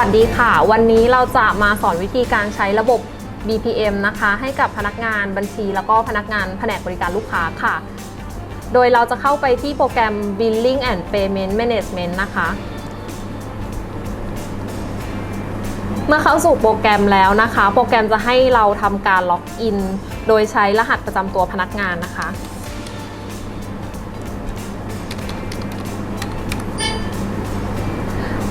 สวัสดีค่ะ วันนี้เราจะมาสอนวิธีการใช้ระบบ BPM นะคะ ให้กับพนักงานบัญชี แล้วก็พนักงานแผนกบริการลูกค้าค่ะ โดยเราจะเข้าไปที่โปรแกรม Billing and Payment Management นะคะ เมื่อเข้าสู่โปรแกรมแล้วนะคะ โปรแกรมจะให้เราทำการล็อกอิน โดยใช้รหัสประจำตัวพนักงานนะคะ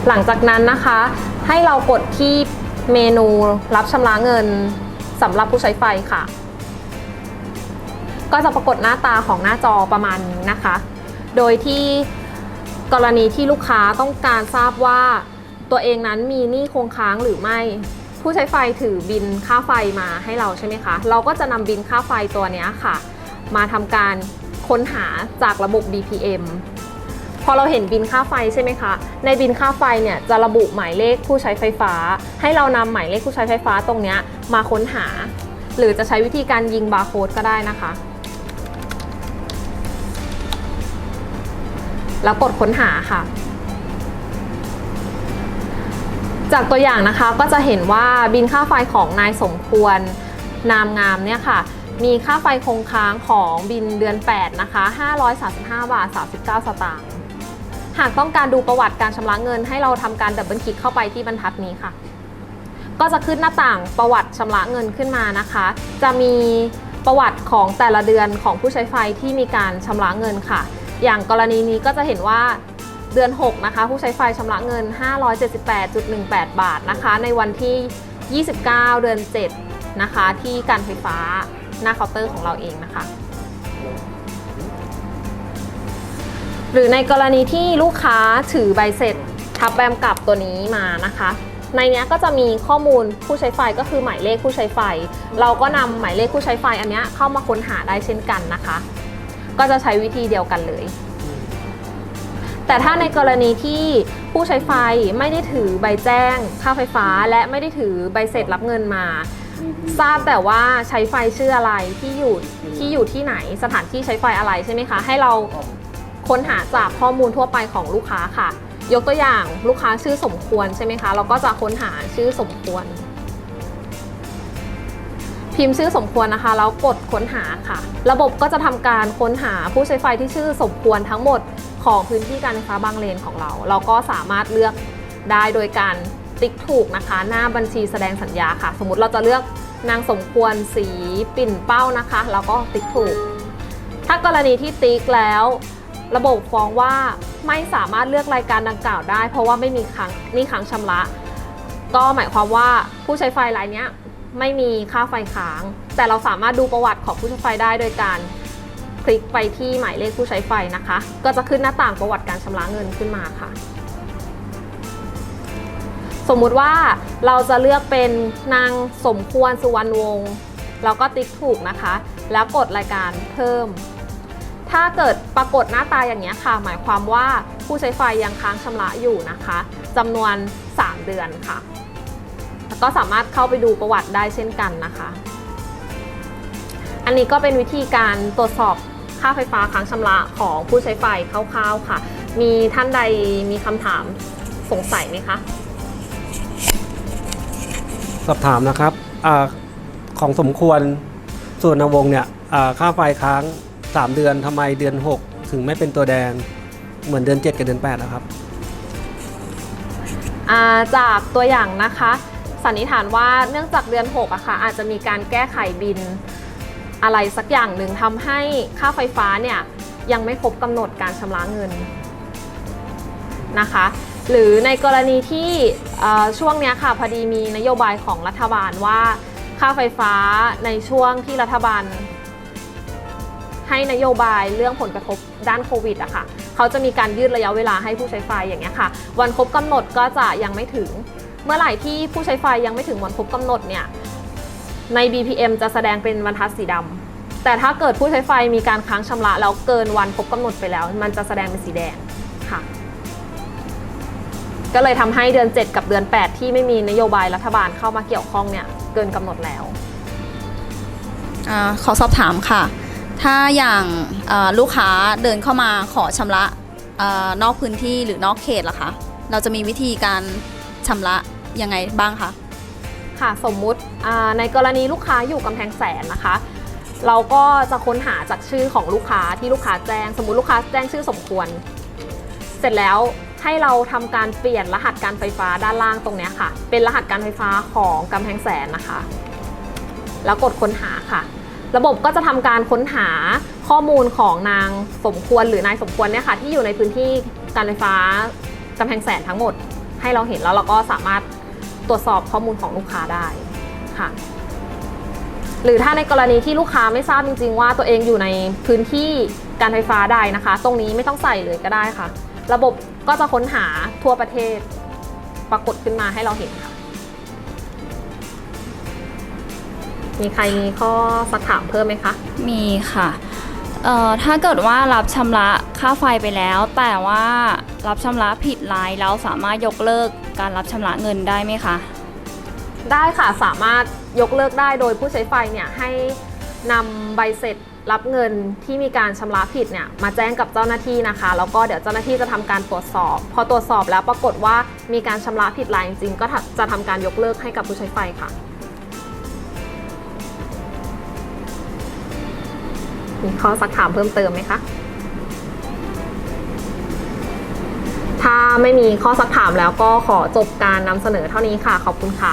หลังจากนั้นนะคะ ให้เรากดที่เมนูรับชำระเงินสำหรับผู้ใช้ไฟค่ะ ก็จะปรากฏหน้าตาของหน้าจอประมาณนี้นะคะ โดยที่กรณีที่ลูกค้าต้องการทราบว่าตัวเองนั้นมีหนี้คงค้างหรือไม่ ผู้ใช้ไฟถือบินค่าไฟมาให้เราใช่ไหมคะ เราก็จะนำบินค่าไฟตัวนี้ค่ะ มาทำการค้นหาจากระบบ BPM พอเราเห็นบินค่าไฟใช่ไหมคะ ในบินค่าไฟเนี่ยจะระบุหมายเลขผู้ใช้ไฟฟ้า ให้เรานำหมายเลขผู้ใช้ไฟฟ้าตรงนี้มาค้นหา หรือจะใช้วิธีการยิงบาร์โค้ดก็ได้นะคะ แล้วกดค้นหาค่ะ จากตัวอย่างนะคะก็จะเห็นว่าบินค่าไฟของนายสมควรนามงามเนี่ยค่ะมีค่าไฟคงค้างของบินเดือน 8 นะคะ 535 บาท 39 สตางค์ หากต้องการดูประวัติการชำระเงิน ให้เราทำการดับเบิลคลิกเข้าไปที่บรรทัดนี้ค่ะ ก็จะขึ้นหน้าต่างประวัติชำระเงินขึ้นมานะคะ จะมีประวัติของแต่ละเดือนของผู้ใช้ไฟที่มีการชำระเงินค่ะ อย่างกรณีนี้ก็จะเห็นว่าเดือน 6 นะคะ ผู้ใช้ไฟชำระเงิน 578.18 บาทนะคะ ในวันที่ 29 เดือน 7 นะคะ ที่การไฟฟ้าหน้าเคาน์เตอร์ของเราเองนะคะ หรือในกรณีที่ลูกค้าถือใบเสร็จทับแบมกลับตัวนี้มานะคะ ในนี้ก็จะมีข้อมูลผู้ใช้ไฟก็คือหมายเลขผู้ใช้ไฟ เราก็นำหมายเลขผู้ใช้ไฟอันนี้เข้ามาค้นหาได้เช่นกันนะคะ ก็จะใช้วิธีเดียวกันเลย แต่ถ้าในกรณีที่ผู้ใช้ไฟไม่ได้ถือใบแจ้ง ค่าไฟฟ้าและไม่ได้ถือใบเสร็จรับเงินมาทราบแต่ว่าใช้ไฟชื่ออะไรที่อยู่ที่อยู่ที่ไหนสถานที่ใช้ไฟอะไรใช่ไหมคะ ให้เรา ค้นหาจากข้อมูลทั่วไปของลูกค้าค่ะ ยกตัวอย่างลูกค้าชื่อสมควรใช่ไหมคะ เราก็จะค้นหาชื่อสมควร พิมพ์ชื่อสมควรนะคะแล้วกดค้นหาค่ะ ระบบก็จะทำการค้นหาผู้ใช้ไฟที่ชื่อสมควรทั้งหมดของพื้นที่การไฟฟ้าบางเลนของเรา เราก็สามารถเลือกได้โดยการติ๊กถูกนะคะ หน้าบัญชีแสดงสัญญาค่ะ สมมติเราจะเลือกนางสมควรสีปิ่นเป้านะคะ แล้วก็ติ๊กถูก ถ้ากรณีที่ติ๊กแล้ว ระบบฟ้องว่าไม่สามารถเลือกรายการดังกล่าวได้ เพราะว่าไม่มีค้างนี่ค้างชำระ ก็หมายความว่าผู้ใช้ไฟรายนี้ไม่มีค่าไฟค้าง แต่เราสามารถดูประวัติของผู้ใช้ไฟได้โดยการคลิกไปที่หมายเลขผู้ใช้ไฟนะคะ ก็จะขึ้นหน้าต่างประวัติการชำระเงินขึ้นมาค่ะ สมมุติว่าเราจะเลือกเป็นนางสมควรสุวรรณวงศ์เราก็ติ๊กถูกนะคะ แล้วกดรายการเพิ่ม ถ้าเกิดปรากฏหน้าตาอย่างนี้ค่ะ หมายความว่าผู้ใช้ไฟยังค้างชำระอยู่นะคะจำนวน 3 เดือนค่ะ แล้วก็สามารถเข้าไปดูประวัติได้เช่นกันนะคะ อันนี้ก็เป็นวิธีการตรวจสอบค่าไฟฟ้าค้างชำระของผู้ใช้ไฟคร่าวๆค่ะ มีท่านใดมีคำถามสงสัยไหมคะ สอบถามนะครับอาของสมควรส่วนนวงเนี่ยอ่าค่าไฟค้าง 3 เดือนทำไมเดือน 6 ถึงไม่เป็นตัวแดง เหมือนเดือน 7 กับเดือน8นะครับ อ่าจากตัวอย่างนะคะ สันนิษฐานว่าเนื่องจากเดือน6อะค่ะอาจจะมีการแก้ไขบินอะไรสักอย่างหนึ่งทำให้ค่าไฟฟ้าเนี่ยยังไม่ครบกำหนดการชำระเงินนะคะ หรือในกรณีที่ช่วงนี้ค่ะพอดีมีนโยบายของรัฐบาลว่าค่าไฟฟ้าในช่วงที่รัฐบาล ให้นโยบายเรื่องผลกระทบด้านโควิดอะค่ะเขาจะมีการยืดระยะเวลาให้ผู้ใช้ไฟอย่างเงี้ยค่ะ วันครบกำหนดก็จะยังไม่ถึง เมื่อไหร่ที่ผู้ใช้ไฟยังไม่ถึงวันครบกำหนดเนี่ยใน BPM จะแสดงเป็นบรรทัดสีดำแต่ถ้าเกิดผู้ใช้ไฟมีการค้างชำระแล้วเกินวันครบกำหนดไปแล้ว มันจะแสดงเป็นสีแดงค่ะ ก็เลยทำให้เดือน 7 กับเดือน 8 ที่ไม่มีนโยบายรัฐบาลเข้ามาเกี่ยวข้องเนี่ยเกินกำหนดแล้วอขอสอบถามค่ะ ถ้าอย่างลูกค้าเดินเข้ามาขอชำระอนอกพื้นที่หรือนอกเขตล่ะคะ เราจะมีวิธีการชำระยังไงบ้างคะ ค่ะสมมุติในกรณีลูกค้าอยู่กำแพงแสนนะคะ เราก็จะค้นหาจากชื่อของลูกค้าที่ลูกค้าแจ้ง สมมุติลูกค้าแจ้งชื่อสมควร เสร็จแล้วให้เราทำการเปลี่ยนรหัสการไฟฟ้าด้านล่างตรงนี้ค่ะ เป็นรหัสการไฟฟ้าของกำแพงแสนนะคะ แล้วกดค้นหาค่ะ ระบบก็จะทำการค้นหาข้อมูลของนางสมควรหรือนายสมควรเนี่ยค่ะที่อยู่ในพื้นที่การไฟฟ้ากำแพงแสนทั้งหมด ให้เราเห็นแล้วเราก็สามารถตรวจสอบข้อมูลของลูกค้าได้ค่ะหรือถ้าในกรณีที่ลูกค้าไม่ทราบจริง ๆ ว่าตัวเองอยู่ในพื้นที่การไฟฟ้าใดนะคะ ตรงนี้ไม่ต้องใส่เลยก็ได้ค่ะ ระบบก็จะค้นหาทั่วประเทศปรากฏขึ้นมาให้เราเห็นค่ะ มีใครมีข้อสักถามเพิ่มไหมคะ มีค่ะเอ่อถ้าเกิดว่ารับชำระค่าไฟไปแล้ว แต่ว่ารับชำระผิดรายเราสามารถยกเลิกการรับชำระเงินได้ไหมคะ ได้ค่ะสามารถยกเลิกได้โดยผู้ใช้ไฟเนี่ยให้นำใบเสร็จรับเงินที่มีการชำระผิดเนี่ยมาแจ้งกับเจ้าหน้าที่นะคะ แล้วก็เดี๋ยวเจ้าหน้าที่จะทำการตรวจสอบ พอตรวจสอบแล้วปรากฏว่ามีการชำระผิดรายจริงๆก็จะทำการยกเลิกให้กับผู้ใช้ไฟค่ะ มีข้อสักถามเพิ่มเติมไหมคะ ถ้าไม่มีข้อสักถามแล้วก็ขอจบการนำเสนอเท่านี้ค่ะ ขอบคุณค่ะ